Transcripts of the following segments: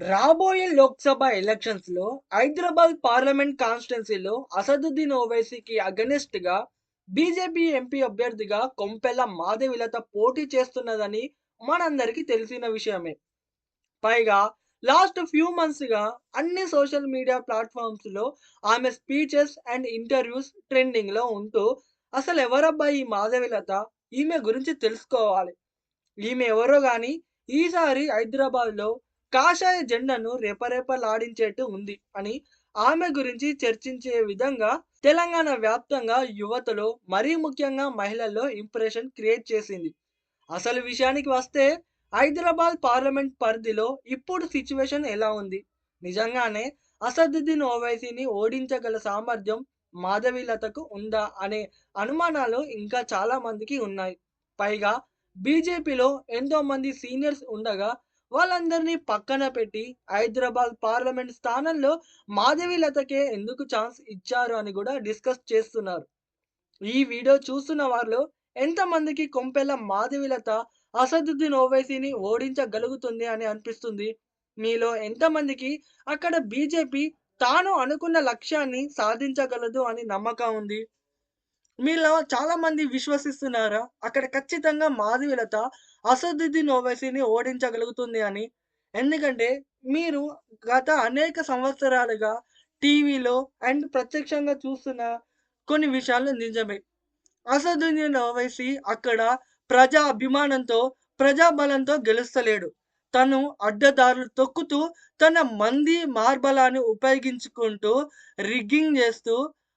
రాబోయే లోక్సభ ఎలక్షన్స్లో హైదరాబాద్ పార్లమెంట్ కాన్స్టిట్యున్సీలో అసదుద్దీన్ ఓవైసీకి అగనిస్ట్గా బీజేపీ ఎంపీ అభ్యర్థిగా కొంపెల్ల మాధవిలత పోటీ చేస్తున్నదని మనందరికీ తెలిసిన విషయమే. పైగా లాస్ట్ ఫ్యూ మంత్స్గా అన్ని సోషల్ మీడియా ప్లాట్ఫామ్స్లో ఆమె స్పీచెస్ అండ్ ఇంటర్వ్యూస్ ట్రెండింగ్లో ఉంటూ అసలు ఎవరబ్బా ఈ మాధవిలత ఈమె గురించి తెలుసుకోవాలి. ఈమె ఎవరో గాని ఈసారి హైదరాబాద్లో కాషాయ జెండాను రెపరెపలాడించేట్టు ఉంది అని ఆమె గురించి చర్చించే విధంగా తెలంగాణ వ్యాప్తంగా యువతలో మరీ ముఖ్యంగా మహిళల్లో ఇంప్రెషన్ క్రియేట్ చేసింది. అసలు విషయానికి వస్తే హైదరాబాద్ పార్లమెంట్ పరిధిలో ఇప్పుడు సిచ్యువేషన్ ఎలా ఉంది? నిజంగానే అసదుద్దీన్ ఓవైసీని ఓడించగల సామర్థ్యం మాధవీలతకు ఉందా అనే అనుమానాలు ఇంకా చాలా మందికి ఉన్నాయి. పైగా బీజేపీలో ఎంతో మంది సీనియర్స్ ఉండగా వాళ్ళందరినీ పక్కన పెట్టి హైదరాబాద్ పార్లమెంట్ స్థానంలో మాధవీలతకే ఎందుకు ఛాన్స్ ఇచ్చారు అని కూడా డిస్కస్ చేస్తున్నారు. ఈ వీడియో చూస్తున్న వారిలో ఎంతమందికి కొంపెల్ల మాధవీలత అసదుద్దీన్ ఓవైసీని ఓడించగలుగుతుంది అని అనిపిస్తుంది. మీలో ఎంతమందికి అక్కడ బీజేపీ తాను అనుకున్న లక్ష్యాన్ని సాధించగలదు అని నమ్మకం ఉంది. మీలో చాలా మంది విశ్వసిస్తున్నారా? అక్కడ ఖచ్చితంగా మాధవీలత అసదుద్దీన్ ఓవైసీని ఓడించగలుగుతుంది అని. ఎందుకంటే మీరు గత అనేక సంవత్సరాలుగా టీవీలో అండ్ ప్రత్యక్షంగా చూస్తున్న కొన్ని విషయాలు నిజమే. అసదుద్దీన్ ఓవైసీ అక్కడ ప్రజా అభిమానంతో ప్రజాబలంతో గెలుస్తలేడు. తను అడ్డదారులు తొక్కుతూ తన మంది మార్బలాన్ని ఉపయోగించుకుంటూ రిగ్గింగ్ చేస్తూ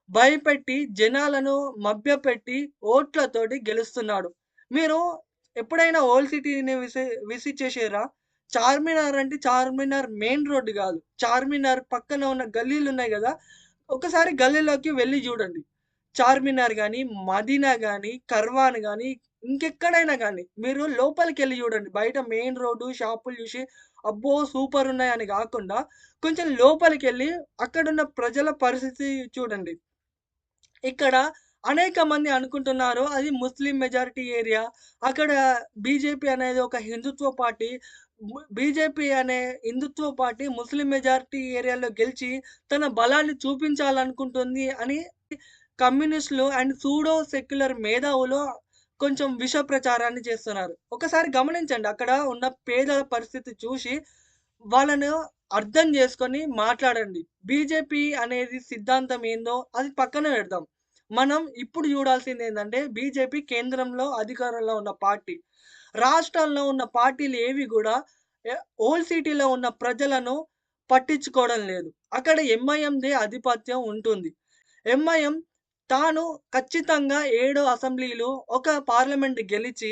భయపెట్టి జనాలను మభ్యపెట్టి ఓట్లతోటి గెలుస్తున్నాడు. మీరు ఎప్పుడైనా ఓల్డ్ సిటీని విసి విసిట్ చేసారా? చార్మినార్ అంటే చార్మినార్ మెయిన్ రోడ్డు కాదు. చార్మినార్ పక్కన ఉన్న గల్లీలు ఉన్నాయి కదా? ఒకసారి గల్లీలోకి వెళ్ళి చూడండి. చార్మినార్ కానీ మదీనా కానీ కర్వాన్ కానీ ఇంకెక్కడైనా కానీ మీరు లోపలికి వెళ్ళి చూడండి. బయట మెయిన్ రోడ్డు షాపులు చూసి అబ్బో సూపర్ ఉన్నాయని కాకుండా కొంచెం లోపలికి వెళ్ళి అక్కడున్న ప్రజల పరిస్థితి చూడండి. ఇక్కడ అనేక మంది అనుకుంటున్నారు అది ముస్లిం మెజారిటీ ఏరియా. అక్కడ బీజేపీ అనేది ఒక హిందుత్వ పార్టీ. బీజేపీ అనే హిందుత్వ పార్టీ ముస్లిం మెజారిటీ ఏరియాలో గెలిచి తన బలాన్ని చూపించాలనుకుంటుంది అని కమ్యూనిస్టులు అండ్ సూడో సెక్యులర్ మేధావులు కొంచెం విష ప్రచారాన్ని చేస్తున్నారు. ఒకసారి గమనించండి అక్కడ ఉన్న పేదల పరిస్థితి చూసి వాళ్ళను అర్థం చేసుకొని మాట్లాడండి. బీజేపీ అనేది సిద్ధాంతం ఏందో అది పక్కన పెడదాం. మనం ఇప్పుడు చూడాల్సింది ఏంటంటే బీజేపీ కేంద్రంలో అధికారంలో ఉన్న పార్టీ. రాష్ట్రాల్లో ఉన్న పార్టీలు ఏవి కూడా ఓల్డ్ సిటీలో ఉన్న ప్రజలను పట్టించుకోవడం లేదు. అక్కడ ఎంఐఎందే ఆధిపత్యం ఉంటుంది. ఎంఐఎం తాను ఖచ్చితంగా ఏడు అసెంబ్లీలు ఒక పార్లమెంట్ గెలిచి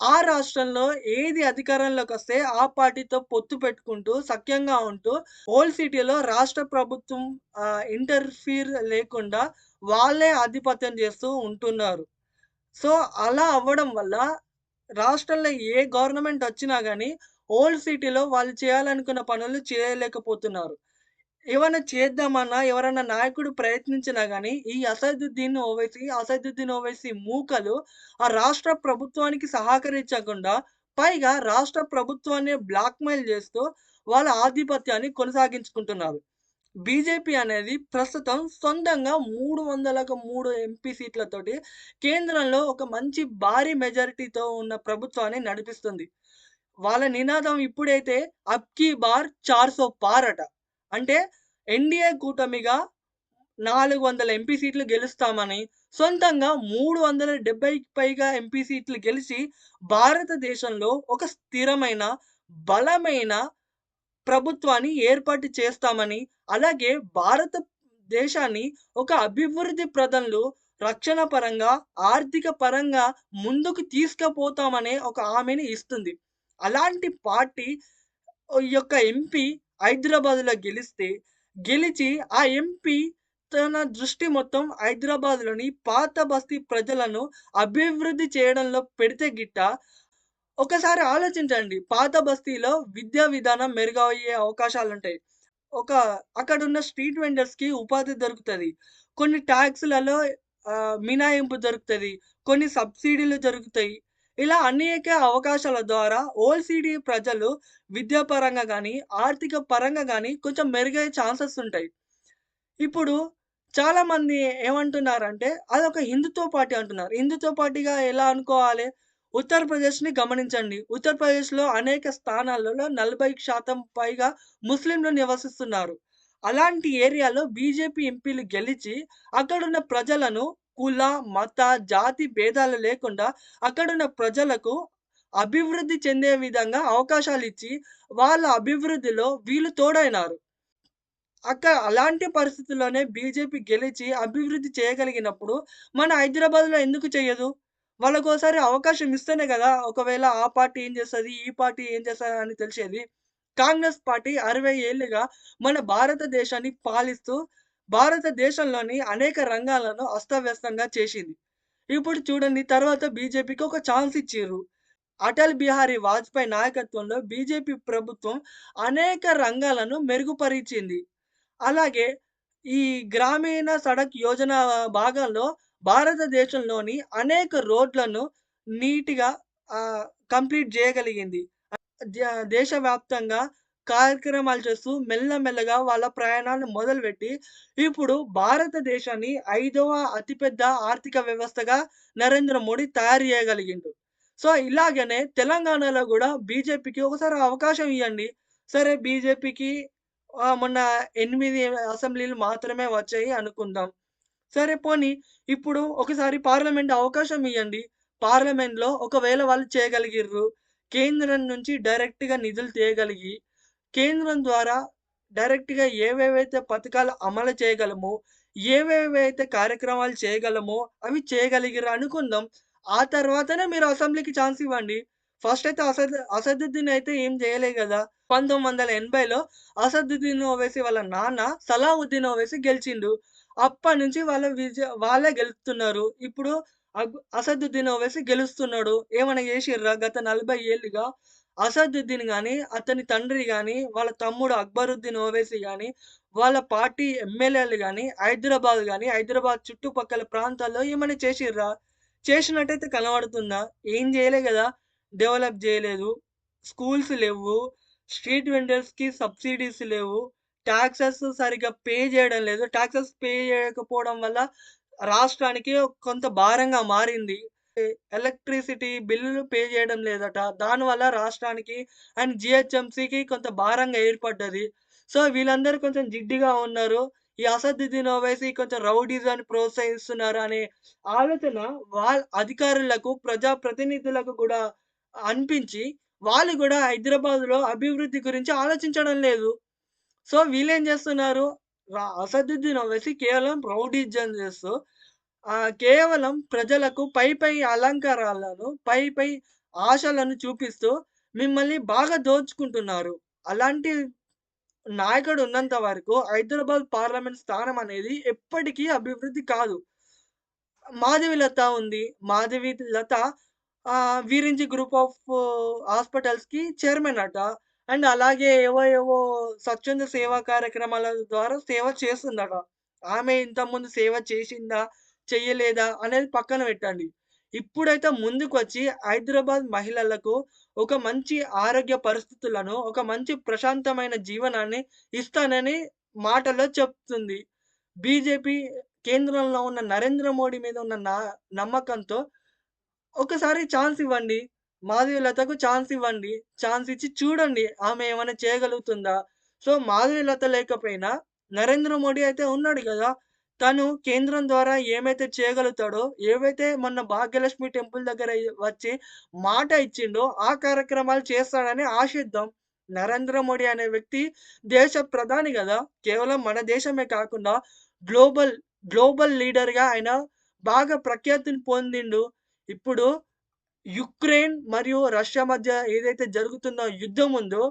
ఆ రాష్ట్రంలో ఏది అధికారంలోకి వస్తే ఆ పార్టీతో పొత్తు పెట్టుకుంటూ సఖ్యంగా ఉంటూ ఓల్డ్ సిటీలో రాష్ట్ర ప్రభుత్వం ఇంటర్ఫీర్ లేకుండా వాళ్ళే ఆధిపత్యం చేస్తూ ఉంటున్నారు. సో అలా అవ్వడం వల్ల రాష్ట్రంలో ఏ గవర్నమెంట్ వచ్చినా కానీ ఓల్డ్ సిటీలో వాళ్ళు చేయాలనుకున్న పనులు చేయలేకపోతున్నారు. ఏమైనా చేద్దామన్నా ఎవరైనా నాయకుడు ప్రయత్నించినా కానీ ఈ అసదుద్దీన్ ఓవైసీ అసదుద్దీన్ ఓవైసీ మూకలు ఆ రాష్ట్ర ప్రభుత్వానికి సహకరించకుండా పైగా రాష్ట్ర ప్రభుత్వాన్ని బ్లాక్మెయిల్ చేస్తూ వాళ్ళ ఆధిపత్యాన్ని కొనసాగించుకుంటున్నారు. బీజేపీ అనేది ప్రస్తుతం సొంతంగా మూడు వందలకు మూడు ఎంపీ సీట్లతోటి కేంద్రంలో ఒక మంచి భారీ మెజారిటీతో ఉన్న ప్రభుత్వాన్ని నడిపిస్తుంది. వాళ్ళ నినాదం ఇప్పుడైతే అబ్కీ బార్ చార్సో పార్ అట. అంటే ఎన్డీఏ కూటమిగా నాలుగు వందల ఎంపీ సీట్లు గెలుస్తామని సొంతంగా మూడు వందల డెబ్బైకి పైగా ఎంపీ సీట్లు గెలిచి భారతదేశంలో ఒక స్థిరమైన బలమైన ప్రభుత్వాన్ని ఏర్పాటు చేస్తామని అలాగే భారత దేశాన్ని ఒక అభివృద్ధి ప్రదంలో రక్షణ పరంగా ఆర్థిక పరంగా ముందుకు తీసుకుపోతామనే ఒక హామీని ఇస్తుంది. అలాంటి పార్టీ యొక్క ఎంపీ హైదరాబాద్లో గెలిస్తే గెలిచి ఆ ఎంపీ తన దృష్టి మొత్తం హైదరాబాద్లోని పాత బస్తీ ప్రజలను అభివృద్ధి చేయడంలో పెడితే గిట్ట ఒకసారి ఆలోచించండి. పాత బస్తీలో విద్యా విధానం మెరుగయ్యే అవకాశాలు ఉంటాయి ఒక అక్కడ ఉన్న స్ట్రీట్ వెండర్స్కి ఉపాధి దొరుకుతుంది. కొన్ని ట్యాక్స్లలో మినాయింపు దొరుకుతుంది. కొన్ని సబ్సిడీలు దొరుకుతాయి ఇలా అనేక అవకాశాల ద్వారా ఓల్సిడి ప్రజలు విద్యాపరంగా కానీ ఆర్థిక పరంగా కానీ కొంచెం మెరుగయ్యే ఛాన్సెస్ ఉంటాయి. ఇప్పుడు చాలామంది ఏమంటున్నారంటే అదొక హిందుత్వ పార్టీ అంటున్నారు. హిందుత్వ పార్టీగా ఎలా అనుకోవాలి? ఉత్తరప్రదేశ్‌ని గమనించండి. ఉత్తరప్రదేశ్‌లో అనేక స్థానాలలో 40% పైగా ముస్లింలు నివసిస్తున్నారు. అలాంటి ఏరియాలో బీజేపీ ఎంపీలు గెలిచి అక్కడున్న ప్రజలను కుల, మత, జాతి భేదాలు లేకుండా అక్కడున్న ప్రజలకు అభివృద్ధి చెందే విధంగా అవకాశాలు ఇచ్చి వాళ్ళ అభివృద్ధిలో వీళ్ళు తోడైనారు. అక్కడ అలాంటి పరిస్థితుల్లోనే బీజేపీ గెలిచి అభివృద్ధి చేయగలిగినప్పుడు మన హైదరాబాద్‌లో ఎందుకు చేయదు వాళ్ళకోసారి అవకాశం ఇస్తేనే కదా ఒకవేళ ఆ పార్టీ ఏం చేస్తుంది ఈ పార్టీ ఏం చేస్తదని తెలిసేది. కాంగ్రెస్ పార్టీ అరవై ఏళ్ళుగా మన భారతదేశాన్ని పాలిస్తూ భారతదేశంలోని అనేక రంగాలను అస్తవ్యస్తంగా చేసింది. ఇప్పుడు చూడండి తర్వాత బీజేపీకి ఒక ఛాన్స్ ఇచ్చిర్రు. అటల్ బిహారీ వాజ్‌పేయి నాయకత్వంలో బీజేపీ ప్రభుత్వం అనేక రంగాలను మెరుగుపరిచింది. అలాగే ఈ గ్రామీణ సడక్ యోజన భాగంలో భారతదేశంలోని అనేక రోడ్లను నీట్‌గా కంప్లీట్ చేయగలిగింది దేశవ్యాప్తంగా కార్యక్రమాలు చేస్తూ మెల్లమెల్లగా వాళ్ళ ప్రయాణాన్ని మొదలుపెట్టి ఇప్పుడు భారతదేశాన్ని ఐదవ అతిపెద్ద ఆర్థిక వ్యవస్థగా నరేంద్ర మోడీ తయారు చేయగలిగిండు సో, ఇలాగనే తెలంగాణలో కూడా బీజేపీకి ఒకసారి అవకాశం ఇవ్వండి సరే బీజేపీకి మొన్న ఎనిమిది అసెంబ్లీలు మాత్రమే వచ్చాయి అనుకుందాం. సరే పోనీ ఇప్పుడు ఒకసారి పార్లమెంట్ అవకాశం ఇవ్వండి పార్లమెంట్‌లో ఒకవేళ వాళ్ళు చేయగలిగిర్రు. కేంద్రం నుంచి డైరెక్ట్‌గా నిధులు తీయగలిగి కేంద్రం ద్వారా డైరెక్ట్‌గా ఏవేవైతే పథకాలు అమలు చేయగలమో, ఏవేవైతే కార్యక్రమాలు చేయగలమో అవి చేయగలిగిరా అనుకుందాం. ఆ తర్వాతనే మీరు అసెంబ్లీకి ఛాన్స్ ఇవ్వండి. ఫస్ట్ అయితే అసద్ అసదుద్దీన్ అయితే ఏం చేయలేము కదా పంతొమ్మిది వందల ఎనభైలో అసదుద్దీన్ ఓవేసి వాళ్ళ నాన్న సలావుద్దీన్ ఓవేసి గెలిచిండు. అప్పటి నుంచి వాళ్ళ విజయ వాళ్ళే గెలుస్తున్నారు. ఇప్పుడు అసదుద్దీన్ ఓవేసి గెలుస్తున్నాడు. ఏమైనా చేసిర్రా గత నలభై ఏళ్ళుగా అసదుద్దీన్ కానీ అతని తండ్రి కానీ వాళ్ళ తమ్ముడు అక్బరుద్దీన్ ఓవైసీ కానీ వాళ్ళ పార్టీ ఎమ్మెల్యేలు కానీ హైదరాబాద్ కానీ హైదరాబాద్ చుట్టుపక్కల ప్రాంతాల్లో ఏమైనా చేసిర్రా చేసినట్టయితే కనబడుతుందా? ఏం చేయలే కదా డెవలప్ చేయలేదు స్కూల్స్ లేవు స్ట్రీట్ వెండర్స్‌కి సబ్సిడీస్ లేవు. టాక్సెస్ సరిగ్గా పే చేయడం లేదు. టాక్సెస్ పే చేయకపోవడం వల్ల రాష్ట్రానికి కొంత భారంగా మారింది. ఎలక్ట్రిసిటీ బిల్లులు పే చేయడం లేదట. దానివల్ల రాష్ట్రానికి అండ్ జీహెచ్ఎంసీకి కొంత భారంగా ఏర్పడ్డది. సో, వీళ్ళందరూ కొంచెం జిడ్డుగా ఉన్నారు. ఈ అసదుద్దీన్ ఓవైసీ కొంచెం రౌడీజాన్ని ప్రోత్సహిస్తున్నారు అనే ఆలోచన వాళ్ళ అధికారులకు, ప్రజా ప్రతినిధులకు కూడా అనిపించి వాళ్ళు కూడా హైదరాబాద్‌లో అభివృద్ధి గురించి ఆలోచించడం లేదు. సో, వీళ్ళేం చేస్తున్నారు అసదుద్దీన్ ఓవైసీ కేవలం రౌడీయిజం చేస్తూ కేవలం ప్రజలకు పై పై అలంకారాలను, పై పై ఆశలను చూపిస్తూ మిమ్మల్ని బాగా దోచుకుంటున్నారు. అలాంటి నాయకుడు ఉన్నంత వరకు హైదరాబాద్ పార్లమెంట్ స్థానం అనేది ఎప్పటికీ అభివృద్ధి కాదు. మాధవి లత ఉంది. మాధవి లత వీరించి గ్రూప్ ఆఫ్ హాస్పిటల్స్‌కి చైర్మన్ అట. అండ్ అలాగే ఏవో ఏవో స్వచ్ఛంద సేవా కార్యక్రమాల ద్వారా సేవ చేస్తుందట. ఆమె ఇంతకుముందు సేవ చేసిందా? చెయ్యలేదా? అనేది పక్కన పెట్టండి. ఇప్పుడైతే ముందుకు వచ్చి హైదరాబాద్ మహిళలకు ఒక మంచి ఆరోగ్య పరిస్థితులను, ఒక మంచి ప్రశాంతమైన జీవనాన్ని ఇస్తానని మాటలో చెప్తుంది. బీజేపీ కేంద్రంలో ఉన్న నరేంద్ర మోడీ మీద ఉన్న నా నమ్మకంతో ఒకసారి ఛాన్స్ ఇవ్వండి. మాధవిలతకు ఛాన్స్ ఇవ్వండి. ఛాన్స్ ఇచ్చి చూడండి ఆమె ఏమైనా చేయగలుగుతుందా? సో, మాధవిలత లేకపోయినా నరేంద్ర మోడీ అయితే ఉన్నాడు కదా తను కేంద్రం ద్వారా ఏమైతే చేయగలుగుతాడో, ఏవైతే మొన్న భాగ్యలక్ష్మి టెంపుల్ దగ్గర వచ్చి మాట ఇచ్చిండో ఆ కార్యక్రమాలు చేస్తాడని ఆశిద్దాం. నరేంద్ర మోడీ అనే వ్యక్తి దేశ ప్రధాని గదా! కేవలం మన దేశమే కాకుండా గ్లోబల్, గ్లోబల్ లీడర్‌గా ఆయన బాగా ప్రఖ్యాతిని పొందిండు. ఇప్పుడు యుక్రెయిన్ మరియు రష్యా మధ్య ఏదైతే జరుగుతుందో యుద్ధం ఉందో,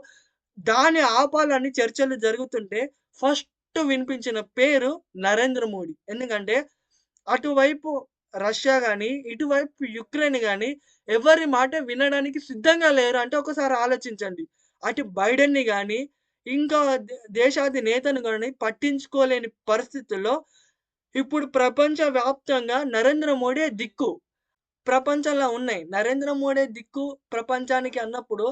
దాన్ని ఆపాలని చర్చలు జరుగుతుంటే ఫస్ట్ వినిపించిన పేరు నరేంద్ర మోడీ. ఎందుకంటే అటువైపు రష్యా కానీ ఇటువైపు యుక్రెయిన్ కానీ ఎవరి మాట వినడానికి సిద్ధంగా లేరు అంటే ఒకసారి ఆలోచించండి. అటు బైడెన్‌ని కానీ ఇంకా దేశాది నేతను కానీ పట్టించుకోలేని పరిస్థితుల్లో ఇప్పుడు ప్రపంచ వ్యాప్తంగా నరేంద్ర మోడీ దిక్కు. ప్రపంచంలో ఉన్నాయి. నరేంద్ర మోడీ దిక్కు ప్రపంచానికి అన్నప్పుడు,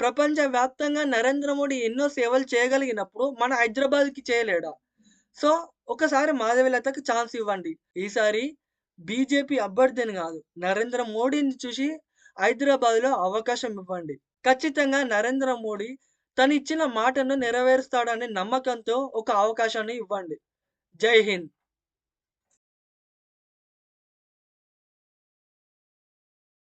ప్రపంచ వ్యాప్తంగా నరేంద్ర మోడీ ఎన్నో సేవలు చేయగలిగినప్పుడు, మన హైదరాబాద్‌కి చేయలేడా? సో, ఒకసారి మాధవీలతకి ఛాన్స్ ఇవ్వండి. ఈసారి బీజేపీ అభ్యర్థిని కాదు నరేంద్ర మోడీని చూసి హైదరాబాద్‌లో అవకాశం ఇవ్వండి. ఖచ్చితంగా నరేంద్ర మోడీ తను ఇచ్చిన మాటను నెరవేరుస్తాడనే నమ్మకంతో ఒక అవకాశాన్ని ఇవ్వండి. జై హింద్.